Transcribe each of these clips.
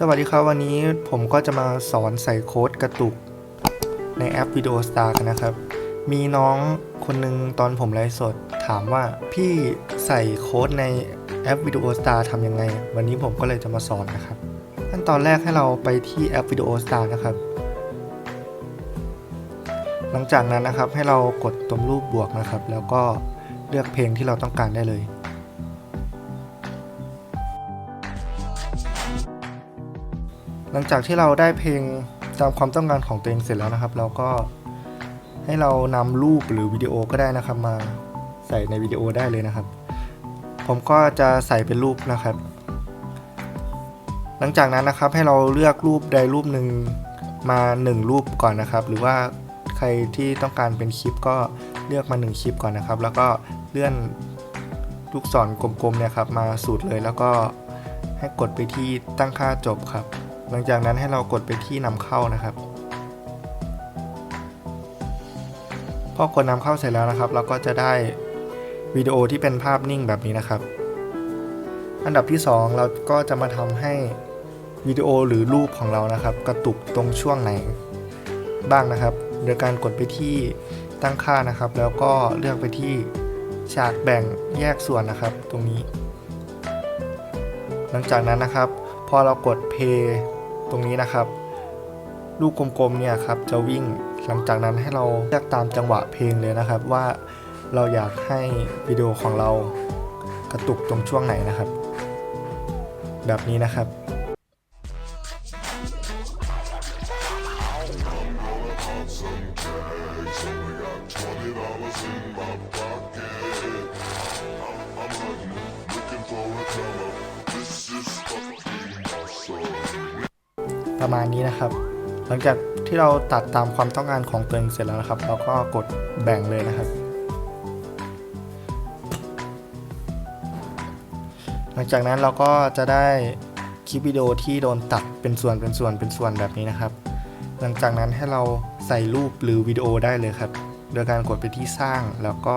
สวัสดีครับ วันนี้ผมก็จะมาสอนใส่โค้ดกระตุกในแอป Video Star กันนะครับ มีน้องคนหนึ่งตอนผมไลฟ์สด ถามว่าพี่ใส่โค้ดในแอป Video Star ทำยังไง วันนี้ผมก็เลยจะมาสอนนะครับขั้นตอนแรกให้เราไปที่แอป Video Star นะครับ หลังจากนั้นนะครับให้เรากดตรงรูปบวกนะครับ แล้วก็เลือกเพลงที่เราต้องการได้เลย หลังจากที่เราได้เพลงตามความต้องการของตัวเองเสร็จแล้วนะครับ เราก็ให้เรานำรูปหรือวิดีโอก็ได้นะครับ มาใส่ในวิดีโอได้เลยนะครับ ผมก็จะใส่เป็นรูปนะครับ หลังจากนั้นนะครับให้เราเลือกรูปใดรูปหนึ่งมา 1 รูปก่อนนะครับ หรือว่าใครที่ต้องการเป็นคลิปก็เลือกมา 1 คลิปก่อนนะครับ แล้วก็เลื่อนลูกศรกลมๆเนี่ยครับมาสูตรเลยแล้วก็ให้กดไปที่ตั้งค่าจบครับ หลังจากนั้นให้เรากดไปที่นำเข้านะครับ พอกดนำเข้าเสร็จแล้วนะครับ เราก็จะได้วิดีโอที่เป็นภาพนิ่งแบบนี้นะครับ อันดับที่ 2 เราก็จะมาทำให้วิดีโอหรือรูปของเรานะครับ กระตุกตรงช่วงไหนบ้างนะครับ โดยการกดไปที่ตั้งค่านะครับ แล้วก็เลือกไปที่ฉากแบ่งแยกส่วนนะครับ ตรงนี้ หลังจากนั้นนะครับ พอเรากด play ตรงนี้นะครับ ลูกกลมๆเนี่ยครับจะวิ่งหลังจากนั้นให้เราเลือกตามจังหวะเพลงเลยนะครับ ว่าเราอยากให้วิดีโอของเรากระตุกตรงช่วงไหนนะครับ แบบนี้นะครับ ประมาณนี้นะครับ หลังจากที่เราตัดตามความต้องการของตัวเองเสร็จแล้วนะครับ เราก็กดแบ่งเลยนะครับ หลังจากนั้นเราก็จะได้คลิปวิดีโอที่โดนตัดเป็นส่วนเป็นส่วนเป็นส่วนแบบนี้นะครับ หลังจากนั้นให้เราใส่รูปหรือวิดีโอได้เลยครับ โดยการกดไปที่สร้างแล้วก็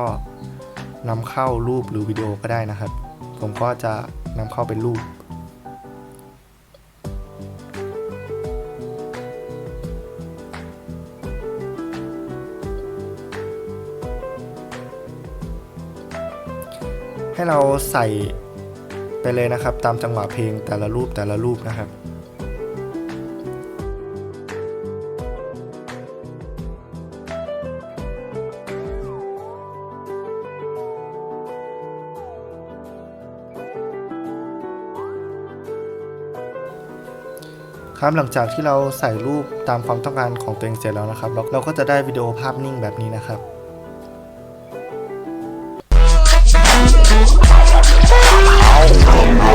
นำเข้ารูปหรือวิดีโอก็ได้นะครับ ผมก็จะนำเข้าเป็นรูป ให้เราใส่ไปเลยนะครับ ตามจังหวะเพลงแต่ละรูปแต่ละรูปนะครับครับหลังจากที่เราใส่รูปตามความต้องการของตัวเองเสร็จแล้วนะครับ เราก็จะได้วิดีโอภาพนิ่งแบบนี้นะครับ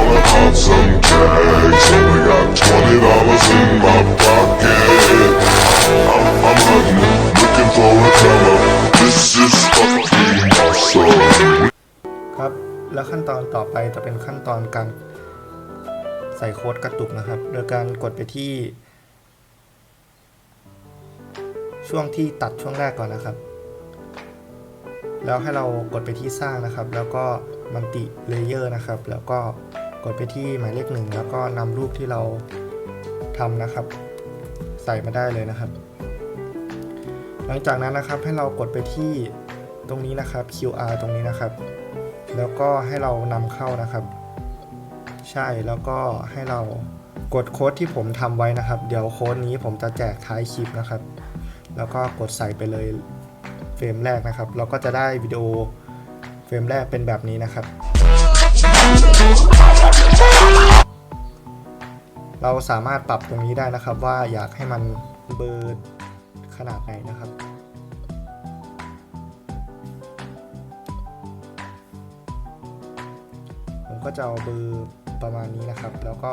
Rolling on some tags only got twenty dollars in my pocket. I'm, I'm hunting, looking for a come up. This is fucking awesome. ครับ แล้วขั้นตอนต่อไปจะเป็นขั้นตอนการใส่โค้ดกระตุกนะครับ โดยการกดไปที่ ช่วงที่ตัดช่วงแรกก่อนนะครับ แล้วให้เรากดไปที่สร้างนะครับ แล้วก็มันติเลเยอร์นะครับ แล้วก็ กดไปที่หมายเลขหนึ่งแล้วก็นำรูปที่เราทำนะครับ ใส่มาได้เลยนะครับ หลังจากนั้นนะครับให้เรากดไปที่ตรงนี้นะครับ QR ตรงนี้นะครับ แล้วก็ให้เรานำเข้านะครับ ใช่แล้วก็ให้เรากดโค้ดที่ผมทำไว้นะครับ เดี๋ยวโค้ดนี้ผมจะแจกท้ายคลิปนะครับ แล้วก็กดใส่ไปเลยเฟรมแรกนะครับ เราก็จะได้วิดีโอเฟรมแรกเป็นแบบนี้นะครับ เราสามารถปรับตรงนี้ได้นะครับว่าอยากให้มันเบอร์ขนาดไหนนะครับ ผมก็จะเอาเบอร์ประมาณนี้นะครับ แล้วก็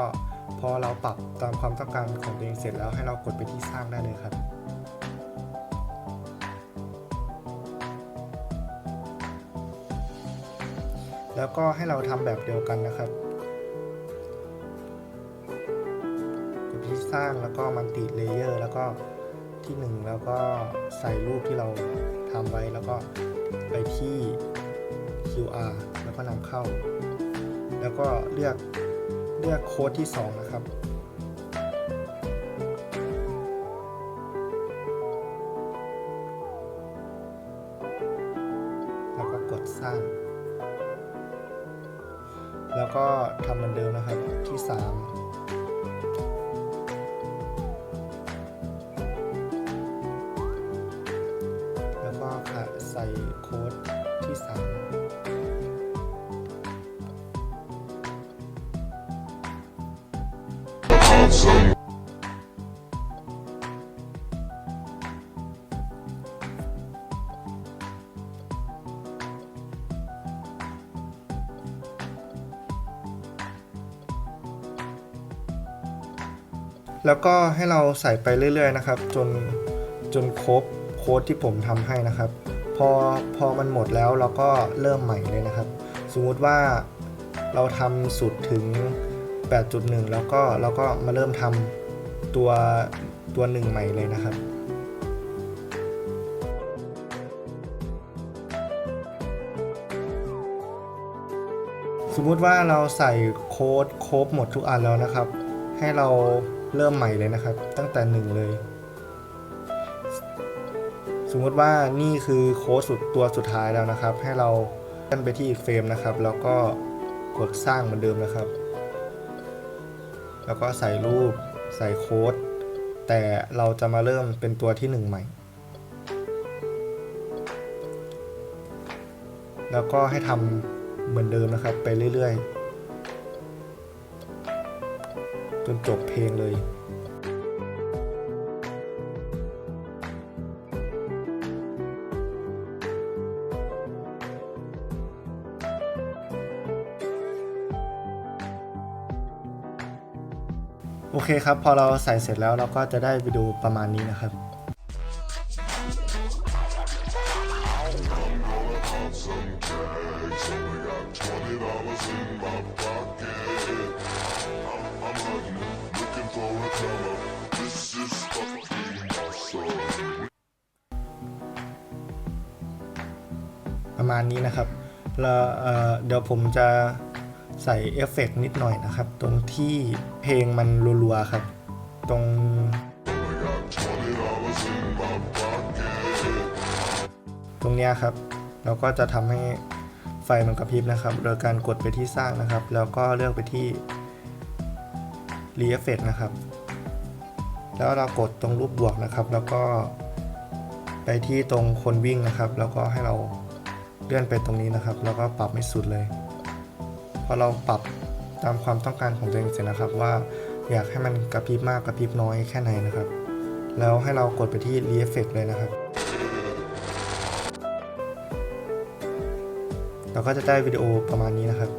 พอเราปรับตามความต้องการของตัวเองเสร็จแล้วให้เรากดไปที่สร้างได้เลยครับแล้วก็ให้เราทำแบบเดียวกันนะครับ สร้างแล้วก็มันติดเลเยอร์แล้วก็ที่ 1 แล้วก็ใส่รูปที่เราทำไว้แล้วก็ไปที่ QR แล้วก็นำเข้า แล้วก็เลือกเลือกโค้ดที่ 2 นะครับ แล้วก็กดสร้าง แล้วก็ทำเหมือนเดิมนะครับที่ 3 แล้วก็ให้เราใส่ไปเรื่อย ๆ นะครับ จนจนครบโค้ดที่ผมทำให้นะครับ พอพอมันหมดแล้วเราก็เริ่มใหม่เลยนะครับ สมมติว่าเราทำสุดถึง 8.1 แล้วก็เราก็มาเริ่มทำตัวตัวหนึ่งใหม่เลยนะครับสมมุติว่าเราใส่โค้ดครบหมดทุกอันแล้วนะครับ ให้เราเริ่มใหม่เลยนะครับ ตั้งแต่หนึ่งเลย สมมุติว่านี่คือโค้ดสุดตัวสุดท้ายแล้วนะครับ ให้เราเลื่อนไปที่อีกเฟรมนะครับ แล้วก็กดสร้างเหมือนเดิมนะครับ แล้วก็ใส่รูป ใส่โค้ด แต่เราจะมาเริ่มเป็นตัวที่หนึ่งใหม่ แล้วก็ให้ทำเหมือนเดิมนะครับ ไปเรื่อยๆ จนจบเพลงเลย โอเคครับ พอเราใส่เสร็จแล้วเราก็จะได้วิดูประมาณนี้นะครับ ประมาณนี้นะครับแล้วเเดี๋ยวผมจะ ใส่เอฟเฟกต์นิดหน่อยนะครับ ตรงที่เพลงมันรัวๆครับ ตรง ตรงเนี้ยครับ เราก็จะทำให้ไฟมันกระพริบนะครับ โดยการกดไปที่สร้างนะครับ แล้วก็เลือกไปที่ r e f f e c t นะครับ แล้วเรากดตรงรูปบวกนะครับ แล้วก็ไปที่ตรงคนวิ่งนะครับ แล้วก็ให้เราเลื่อนไปตรงนี้นะครับ แล้วก็ปรับให้สุดเลย อเราปรับตามความต้องการของตัวเองเสร็จนะครับว่าอยากให้มันกระพริบมากกระพริบน้อยแค่ไหนนะครับ แล้วให้เรากดไปที่ r e f f e c t เลยนะครับ เราก็จะได้วิดีโอประมาณนี้นะครับ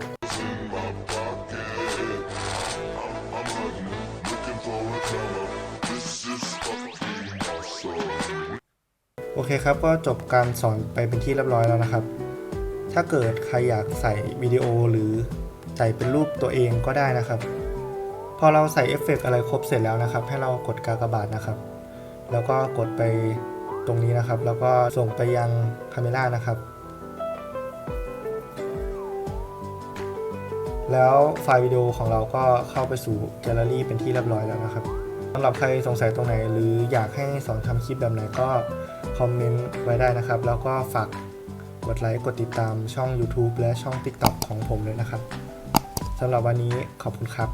โอเคครับก็จบการสอนไปเป็นที่เรียบร้อยแล้วนะครับ ถ้าเกิดใครอยากใส่วิดีโอหรือ ใส่เป็นรูปตัวเองก็ได้นะครับ พอเราใส่เอฟเฟกอะไรครบเสร็จแล้วนะครับ ให้เรากดกากบาทนะครับ แล้วก็กดไปตรงนี้นะครับ แล้วก็ส่งไปยังคาเมรานะครับ แล้วไฟล์วิดีโอของเราก็เข้าไปสู่แกลเลอรี่เป็นที่เรียบร้อยแล้วนะครับสำหรับใครสงสัยตรงไหน หรืออยากให้สอนทำคลิปแบบไหนก็คอมเมนต์ไว้ได้นะครับ แล้วก็ฝากกดไลค์ กดติดตามช่อง YouTube และช่อง TikTok ของผมเลยนะครับำหรับวันนี้ขอบคุณครับ